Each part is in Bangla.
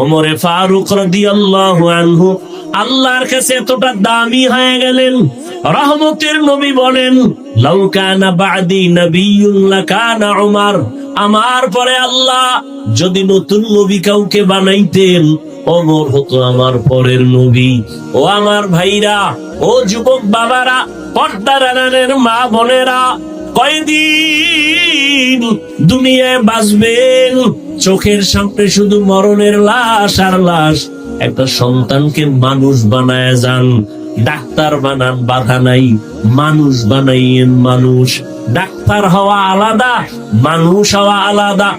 অমরে ফারুক রাদিয়াল্লাহু আনহু, আল্লাহর কাছে এতটা দামি হয়ে গেলেন, রহমতের নবী বলেন, লাউ কানা বাদি নবিয়্যুন লাকানা আমার পরে আল্লাহ যদি নতুন নবী কাউকে বানাইতেন অমর হতো আমার পরের নবী। ও আমার ভাইরা, ও যুবক বাবারা, পর্দার মা বোনেরা কয়দিন দুনিয়ায় বাঁচবেন চোখের সামনে শুধু মরণের লাশ আর লাশ। একটা সন্তানকে মানুষ বানায় যান, ডাক্তার বানান, বাধা নাই। মানুষ বানাইয়েন মানুষ। ডাক্তার হওয়া আলাদা, মানুষ হওয়া আলাদা।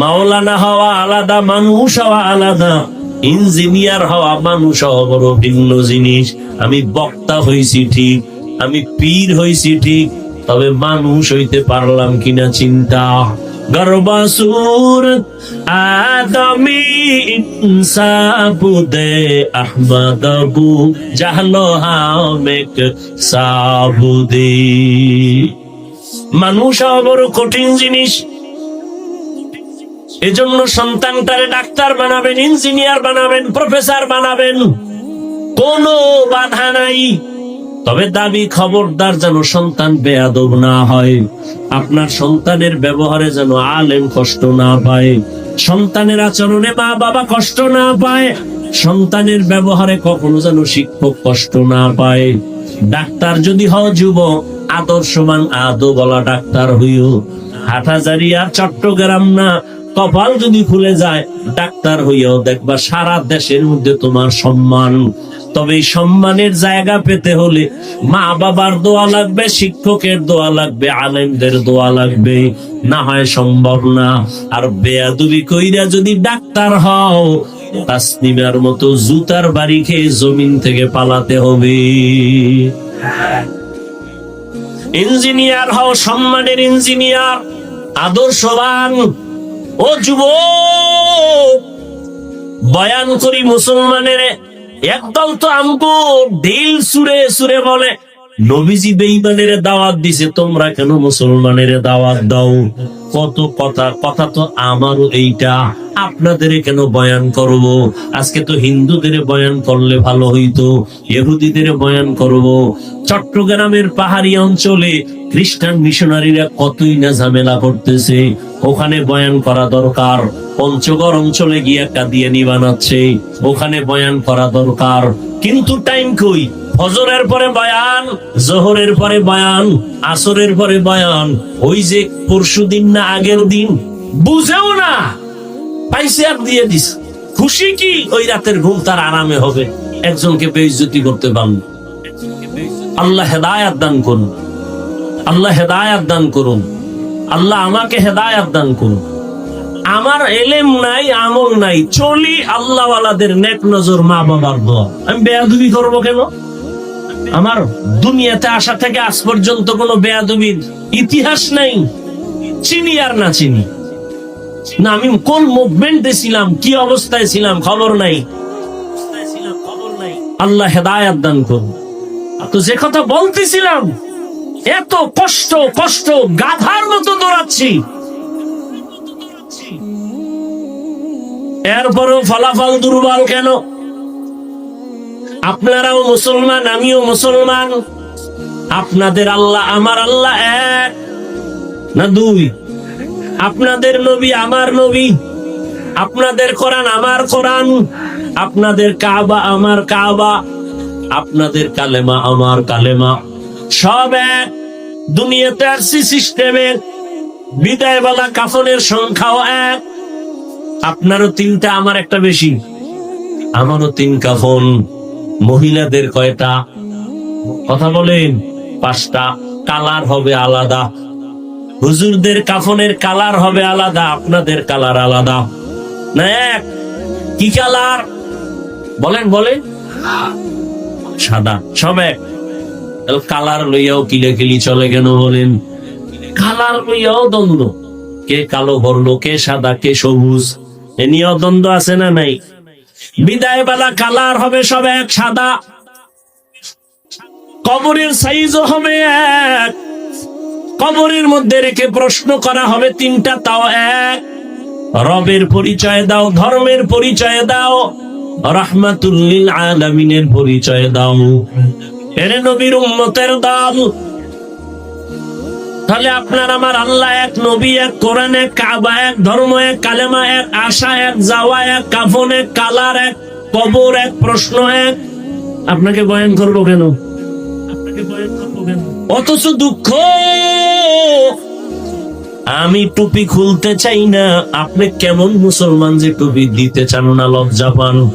মাওলানা হওয়া আলাদা, মানুষ হওয়া আলাদা। ইঞ্জিনিয়ার হওয়া মানুষ হওয়া বড় ভিন্ন জিনিস। আমি বক্তা হইছি ঠিক, আমি পীর হইছি ঠিক তবে মানুষ হইতে পারলাম কিনা চিন্তা। গর্বাসুর আদমি ইনসাবুদে আহমদবু জাহলো হামেক সাবুদে মানুষ বড় কঠিন জিনিস। এজন্য সন্তানটারে ডাক্তার বানাবেন, ইঞ্জিনিয়ার বানাবেন, প্রফেসর বানাবেন। কোনো বাধা নাই। তবে দাবি খবরদার যেন সন্তান বেয়াদব না হয়। আপনার সন্তানের ব্যবহারে যেন আলেম কষ্ট না পায়। সন্তানের আচরণে মা বাবা কষ্ট না পায়। সন্তানের ব্যবহারে কখনো যেন শিক্ষক কষ্ট না পায়। ডাক্তার যদি হও যুবক আদর্শমান আদো বলা ডাক্তার হইও। হাটাজারি আর চট্টগ্রাম না, কপাল যদি খুলে যায়, ডাক্তার হইয়াও দেখবা সারা দেশের মধ্যে তোমার সম্মান। তবে সম্মানের জায়গা পেতে হলে মা বাবার দোয়া লাগবে, শিক্ষকের দোয়া লাগবে, আলেমদের দোয়া লাগবে। না হয় সম্ভব না। আর বেয়াদুবি কইরা যদি ডাক্তার হও, তাসনিমার মতো জুতার বাড়ি খেয়ে জমিন থেকে পালাতে হবে। ইঞ্জিনিয়ার হও, সম্মানের ইঞ্জিনিয়ার, আদর্শবান। ও যুব বয়ান করি মুসলমানের। একদল তো আমগো ঢিল সুরে সুরে বলে, নবীজি বেঈমানের দাওয়াত দিছে, তোমরা কেন মুসলমানের দাওয়াত দাও? কত কথা কথা তো আমারও এইটা আপনাদের কেন বয়ান করব? আজকে তো হিন্দুদের বয়ান করলে ভালো হইতো, ইহুদিদের বয়ান করব। চট্টগ্রামের পাহাড়ি অঞ্চলে খ্রিস্টান মিশনারিরা কতই না ঝামেলা করতেছে, ওখানে বয়ান করা দরকার। পঞ্চগড় অঞ্চলে গিয়ে কাদিয়ানি বানাচ্ছে ওখানে বয়ান করা দরকার। কিন্তু টাইম কই? ফজরের পরে বয়ান, জোহরের পরে বয়ান, আসরের পরে বয়ান। ওই যে পরশু দিন না আগের দিন, বুঝেও না। পাইছে আর দিয়ে দিস খুশি কি? ওই রাতের ঘুম তার আরামে হবে। একজনকে বেইজ্জতি করতে পারল আল্লাহ হেদায়াত দান করুন। আল্লাহ হেদায়াত দান করুন। আল্লাহ আমাকে হেদায়াত দান করুন। আমার এলেম নাই, আমল নাই। চলি আল্লাহওয়ালাদের নেক নজর মা বাবার দোয়া। আমি বেয়াদুবি করব কেন? আমার দুনিয়াতে আসা থেকে আজ পর্যন্ত কোনো বেয়াদবির ইতিহাস নাই। চিনি আর না চিনি। না, আমি কোন মুভমেন্টে ছিলাম, কি অবস্থায় ছিলাম, খবর নাই। আল্লাহ হেদায়াত দান করুন। তো যে কথা বলতেছিলাম, এত কষ্ট কষ্ট, গাধার মতো দৌড়াচ্ছি। এরপরেও ফলাফল দুর্বল কেন? আপনারাও মুসলমান, আমিও মুসলমান। আপনাদের আল্লাহ আমার আল্লাহ এক না দুই? আপনাদের নবী আমার নবী। আপনাদের কোরআন আমার কোরআন। আপনাদের কাবা আমার কাবা। আপনাদের কালেমা আমার কালেমা। সব এক। দুনিয়াতে আসছি সিস্টেমের বিদায় বেলা কাফনের সংখ্যাও এক। আপনারও তিনটা, আমার একটা বেশি। আমারও তিন কাফন। মহিলাদের কয়টা? কথা বলেন, পাঁচটা। কালার হবে আলাদা। হুজুরদের কাফনের কালার হবে আলাদা, আপনাদের কালার আলাদা। না এক, কি কালার? বলেন বলেন। সাদা, সব এক। কালার লইয়াও কিলে চলে কেন বলেন? কালার লইয়াও দ্বন্দ্ব। কে কালো ভরলো, কে সাদা, কে সবুজ? এ নিয়েও দ্বন্দ্ব আছে না নাই? বিদায় বেলা কালার হবে সব এক, সাদা। কবরের সাইজও হবে এক। কবরের মধ্যে রেখে প্রশ্ন করা হবে তিনটা, তাও এক। রবের পরিচয় দাও, ধর্মের পরিচয় দাও রহমাতুল্লিল আলামিনের পরিচয় দাও। এরে নবীর উম্মতের দাম তাহলে আপনার আমার আল্লাহ এক, নবী এক, কোরআন এক, কাবা এক, ধর্ম এক, কালেমা এক, আশা এক, যাওয়া এক, কাফন এক, কালার এক, কবর এক, প্রশ্ন এক। আপনাকে বয়ান করব করব কেন? অথচ দুঃখ। আমি টুপি খুলতে চাই না। আপনি কেমন মুসলমান যে টুপি দিতে চান না, লজ্জা পান?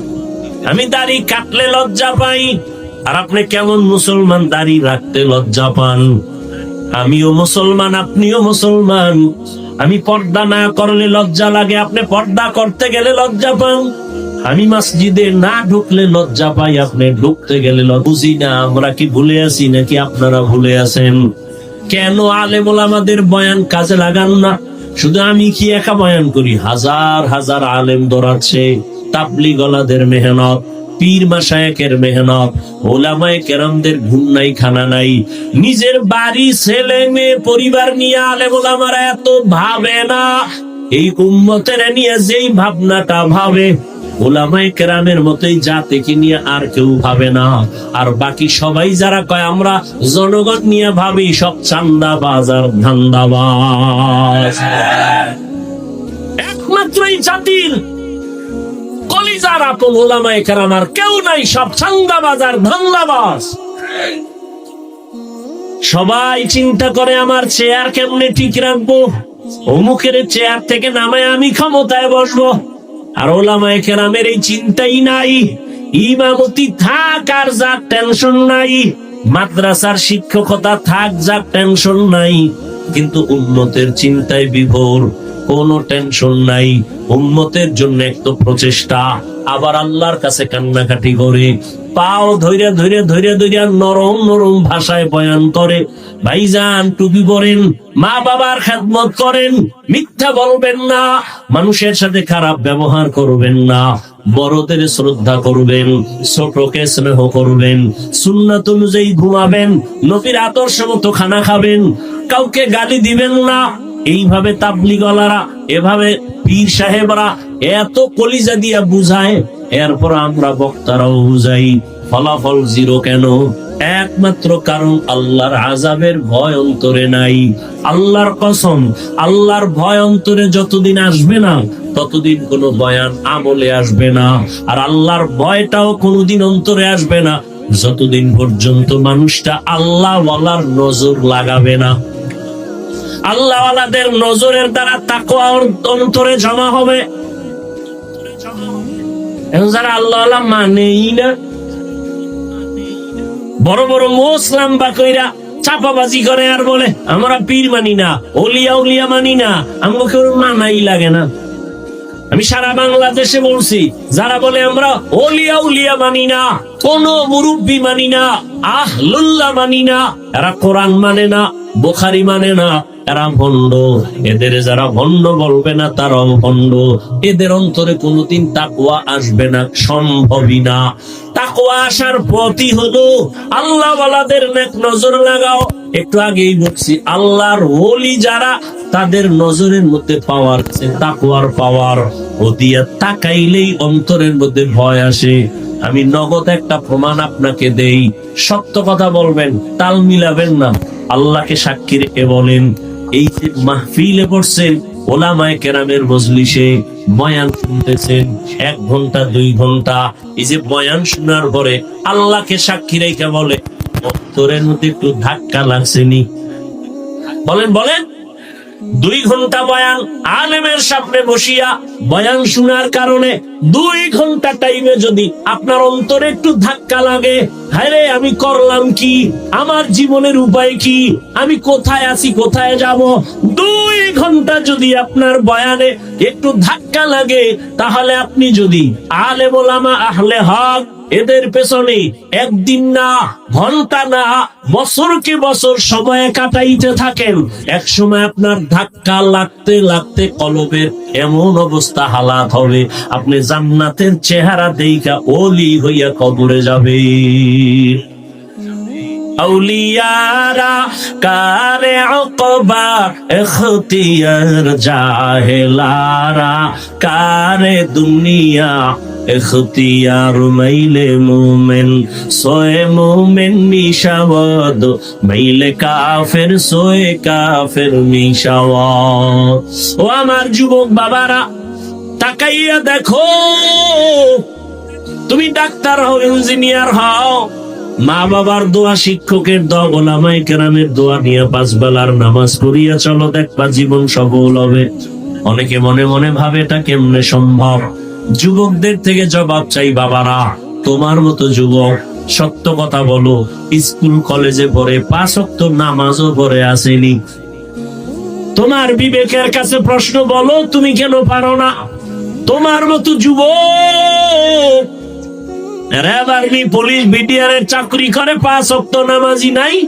আমি দাড়ি কাটলে লজ্জা পাই। আর আপনি কেমন মুসলমান, দাড়ি রাখতে লজ্জা পান? আমিও মুসলমান, আপনিও মুসলমান। আমি পর্দা না করলে লজ্জা লাগে, আপনি পর্দা করতে গেলে লজ্জা পান। আমি মসজিদে না ঢুকলে লজ্জা পাই, আপনি ঢুকতে গেলে বুঝি না, আমরা কি ভুলে আছি নাকি আপনারা ভুলে আছেন? কেন আলেমুল আমাদের বয়ান কাজে লাগান না? শুধু আমি কি একা বয়ান করি? হাজার হাজার আলেম দৌড়াচ্ছে তাবলি গলাদের মেহনত। পীর মাসায়কের মেহনত, ওলামায় কেরামদের ঘুম নাই খানা নাই। নিজের বাড়ি, ছেলে মেয়ে, পরিবার নিয়ে আলেম ওলামারা এত ভাবে না। এই উম্মতের নিয়ে যেই ভাবনাটা ভাবে ওলামাই কেরামের মতোই নিয়ে আর কেউ ভাবে না। আর বাকি সবাই যারা কয়, আমরা জনগণ নিয়ে ভাবি, সব চান্দা বাজার ধান্দাবাজ। একমাত্র এই জাতির কলিজার আপন ওলামাই কেরাম আর কেউ নাই, সব চান্দা বাজার ধান্দাবাজ। সবাই চিন্তা করে, আমার চেয়ার কেমনে ঠিক রাখব? অমুকের চেয়ার থেকে নামে আমি ক্ষমতায় বসবো। আর ওলামায় কেরামের এই চিন্তাই নাই। ইমামতি থাক আর যাক টেনশন নাই। মাদ্রাসার শিক্ষকতা থাক যাক টেনশন নাই। কিন্তু উন্নতের চিন্তায় বিভোর। কোনো টেনশন নাই। উন্নতের জন্য এক তো প্রচেষ্টা, আবার আল্লাহর কাছে কান্নাকাটি করে। পাও ধৈর্য ধৈর্য ধৈর্য ধৈর্য, নরম নরম ভাষায় বয়ান করে। ভাইজান টুপি পরেন, মা বাবার খেদমত করেন। মিথ্যা বলবেন না, মানুষের সাথে খারাপ ব্যবহার করবেন না। বড়দের শ্রদ্ধা করবেন, ছোটকে স্নেহ করবেন। সুন্নাত অনুযায়ী ঘুমাবেন, নবীর আদর্শ মতো খানা খাবেন। কাউকে গালি দিবেন না এইভাবে তাবলি গলারা এভাবে পীর সাহেবরা এত কলিজা দিয়া বুঝায়, এরপর আমরা বক্তারাও বুঝাই, ফলাফল জিরো কেন? একমাত্র কারণ আল্লাহর আজাবের ভয় অন্তরে নাই। আল্লাহর কসম, আল্লাহর ভয় অন্তরে যতদিন আসবে না, ততদিন কোনো বয়ান আমলে আসবে না। আর আল্লাহর ভয়টাও কোনোদিন অন্তরে আসবে না, যতদিন পর্যন্ত মানুষটা আল্লাহ ওয়ালার নজর লাগাবে না। আল্লাহওয়ালাদের নজরের দ্বারা তাকওয়া অন্তরে জমা হবে। যারা আল্লাহ মানেই না, বড় বড় মোসলাম বা কইরা চাপাবাজি করে আর বলে, আমরা পীর মানি না ওলিয়া উলিয়া মানি না আমাকে ওর মানাই লাগে না। আমি সারা বাংলাদেশে বলছি, যারা বলে, আমরা অলিয়া উলিয়া মানি না, কোন মুরব্বী মানি না আহ লুল্লা মানি না, এরা কোরআন মানে না, বোখারি মানে না। এরা ভণ্ড। এদের যারা ভণ্ড বলবে না, তারাও ভণ্ড। এদের অন্তরে কোনোদিন তাকুয়া আসবে না, সম্ভবই না। তাকুয়া আসার পথই হলো আল্লাহ ওয়ালাদের নেক নজর লাগাও। একটু আগেই বলছি, আল্লাহর ওলি যারা, তাদের নজরের মধ্যে পাওয়ার তাকুয়ার পাওয়ার। ও তাকাইলেই অন্তরের মধ্যে ভয় আসে। আমি নগদ একটা প্রমাণ আপনাকে দেই। সত্য কথা বলবেন, তাল মিলাবেন না। আল্লাহকে সাক্ষী রেখে বলেন এই যে মাহফিলে পড়ছেন ওলামায় কেরামের মজলিসে বয়ান শুনতেছেন, এক ঘণ্টা, দুই ঘণ্টা, এই যে বয়ান শোনার পরে আল্লাহকে সাক্ষী রেখে বলে, অন্তরের মধ্যে একটু ধাক্কা লাগছেনি বলেন বলেন। দুই ঘণ্টা বয়ান আলেমের সামনে বসিয়া বয়ান শোনার কারণে দুই ঘণ্টা টাইমে যদি আপনার অন্তরে একটু ধাক্কা লাগে হ্যাঁ আমি করলাম কি? আমার জীবনের উপায় কি? আমি কোথায় আছি, কোথায় যাব? দুই ঘণ্টা যদি আপনার বয়ানে একটু ধাক্কা লাগে, তাহলে আপনি যদি আলে বলামা আহলে হক এদের পেছনে একদিন না, ঘণ্টা না, বছরকে বছর সময় কাটাইতে থাকেন। এক সময় আপনার ধাক্কা লাগতে লাগতে কলবের এমন অবস্থা হালাত হবে, আপনি জান্নাতের চেহারা দেইকা ওলি হইয়া কবরে যাবে। আউলিয়ারা কারে অকবা এখতিয়ার জাহেলারা, কারে দুনিয়া এখতিয়ার মাইলে মোমেন, সোয়ে মোমেন মিশাওয়াদ। মাইলে কাফের, সোয়ে কাফের মিশাওয়াদ। ও আমার যুবক বাবারা, তাকাইয়া দেখো। তুমি ডাক্তার হও, ইঞ্জিনিয়ার হও। মা বাবার দোয়া শিক্ষকের দোয়া গোলামাই কেরামের দোয়া নিয়ে পাঁচ বেলার নামাজ পড়িয়া চলো, দেখবা জীবন সফল হবে। অনেকে মনে মনে ভাবে এটা কেমনে সম্ভব? যুবকদের থেকে জবাব চাই, বাবারা। তোমার মতো যুবক, সত্য কথা বলো। স্কুল, কলেজে পড়ে পাঁচ অক্ত নামাজও পড়ে আসেনি। তোমার বিবেকের কাছে প্রশ্ন বলো, তুমি কেন পারো না? তোমার মতো যুবক! র্যাব আর্মি পুলিশ বিডিআর এর চাকরি করে, পাঁচ অক্ত নামাজি নাই।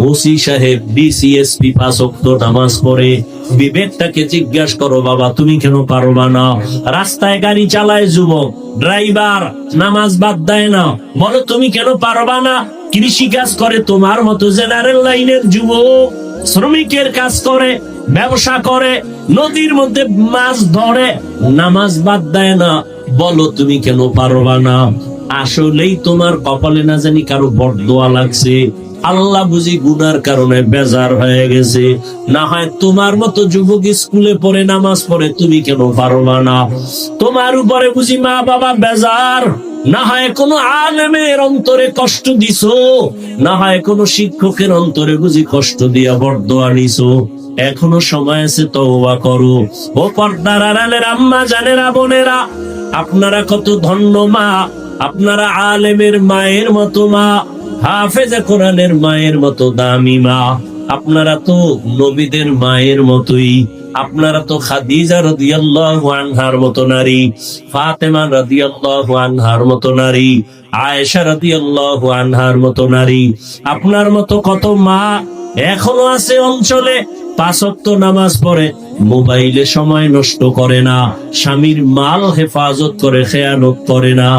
ওসি সাহেব ডিসিএসপি পাঁচ অক্ত নামাজ পড়ে, বিবেকটাকে জিজ্ঞাসা করো, বাবা, তুমি কেন পারবা না? রাস্তায় গাড়ি চালায় যুবক, ড্রাইভার, নামাজ বাদ দেয় না। বলো, তুমি কেন পারবা না? কৃষি কাজ করে তোমার মতো জেনারেল লাইনের যুবক, শ্রমিকের কাজ করে, ব্যবসা করে, নদীর মধ্যে মাছ ধরে, নামাজ বাদ দেয় না। বলো, তুমি কেন পারবা না? আসলেই তোমার কপালে না জানি কারও বরদোয়া লাগছে। আল্লাহ বুঝি গুনার কারণে বেজার হয়ে গেছে। না হয় তোমার মতো যুবক স্কুলে পড়ে, নামাজ পড়ে, তুমি কেন পারবা না? তোমার উপরে বুঝি মা বাবা বেজার। না হয় কোনো আলেমের অন্তরে কষ্ট দিছো, না হয় কোনো শিক্ষকের অন্তরে বুঝি কষ্ট দিয়া বরদোয়া নিছো। এখনও সময় আছে, তওবা করো। ও পর্দার আড়ালের আম্মা, জানেরা, বোনেরা, আপনারা কত ধন্য মা, আপনারা আলেমের মায়ের মতো মা। হাফেজে কোরআনের মায়ের মতো দামি মা। আপনারা তো নবীদের মায়ের মতোই। আপনারা তো খাদিজা আনহার মতো নারী, ফাতেমা রাদিয়াল্লাহু আনহার মতো নারী, আয়েশা রাদিয়াল্লাহু আনহার মতো নারী। আপনার মতো কত মা এখনও আছে অঞ্চলে, পাঁচক্ত নামাজ পড়ে, মোবাইলে সময় নষ্ট করে না, স্বামীর মাল হেফাজত করে খেয়ানত করে না,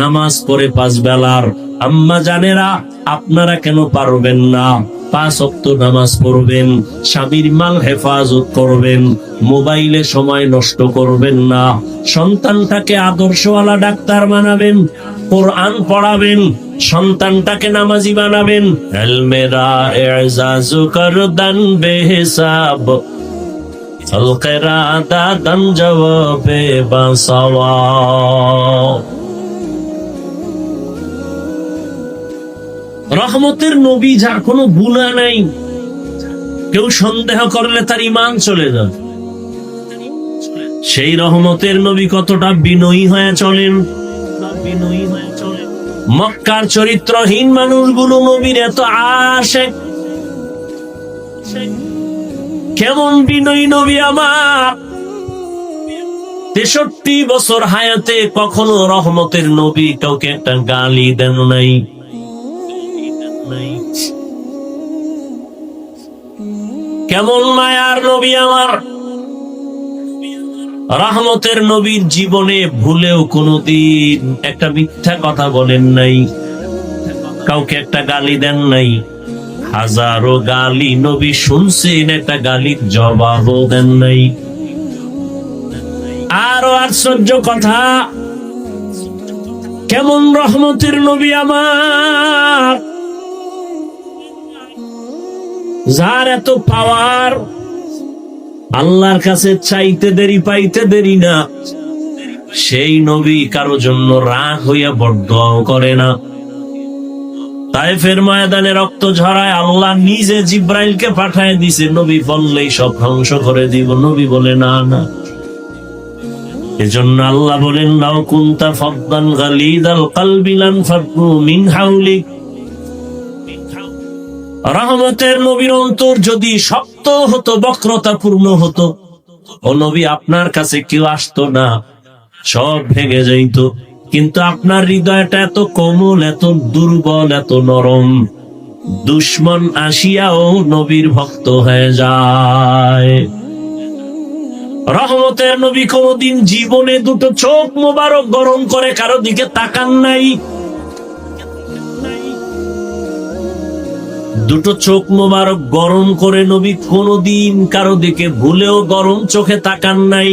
নামাজ পড়ে পাঁচ বেলার আম্মা জানেরা, আপনারা কেন পারবেন না? পাঁচ অক্ত নামাজ পড়বেন, স্বামীর মাল হেফাজত করবেন, মোবাইলে সময় নষ্ট করবেন না। সন্তানটাকে আদর্শওয়ালা ডাক্তার বানাবেন, কোরআন পড়াবেন, সন্তানটাকে নামাজি বানাবেন। এলমেরা দাদান জবাবে বাসাওয়া রহমতের নবী যার কোনো গুণা নাই। কেউ সন্দেহ করলে তার ইমান চলে যাবে সেই রহমতের নবী কতটা বিনয়ী হয়ে চলেন। মক্কার চরিত্রহীন মানুষগুলো নবীর এত আসে কেমন বিনয়ী নবী আমার। তেষট্টি বছর হায়াতে কখনো রহমতের নবী কাউকে একটা গালি দেন নাই। কেমন মায়ার নবী আমার? রহমতের নবীর জীবনে ভুলেও কোনোদিন একটা মিথ্যা কথা বলেন নাই। কাউকে একটা গালি দেন নাই। হাজারো গালি নবী শুনছেন, একটা গালির জবাবও দেন নাই। আরও আশ্চর্য কথা, কেমন রহমতের নবী আমার? যার এত পাওয়ার আল্লাহর কাছে চাইতে দেরি পাইতে দেরি না। সেই নবী কারও জন্য রাগ হইয়া বরদোয়াও করে না। তাই ফের ময়দানে রক্ত ঝরায় আল্লাহ নিজে জিব্রাইলকে পাঠায় দিছে, নবী, বললেই সব ধ্বংস করে দিব। নবী বলে, না না। এজন্য আল্লাহ বলেন লাউ কুন্তা ফাদ্দান গালিদাল কলবি লান ফাদ্দু মিন হাউলিক। রহমতের নবীর অন্তর যদি শক্ত হতো, বক্রতা পূর্ণ হতো। ও নবী, আপনার কাছে কেউ আসতো না, সব ভেঙে যাইত। কিন্তু আপনার হৃদয়টা এত কোমল, এত দুর্বল, এত নরম। দুশ্মন আসিয়াও নবীর ভক্ত হয়ে যায়। রহমতের নবী কোনদিন জীবনে দুটো চোখ মোবারক গরম করে কারও দিকে তাকান নাই। দুটো চোখ মোবারক গরম করে নবী কোনোদিন কারও দিকে ভুলেও গরম চোখে তাকান নাই।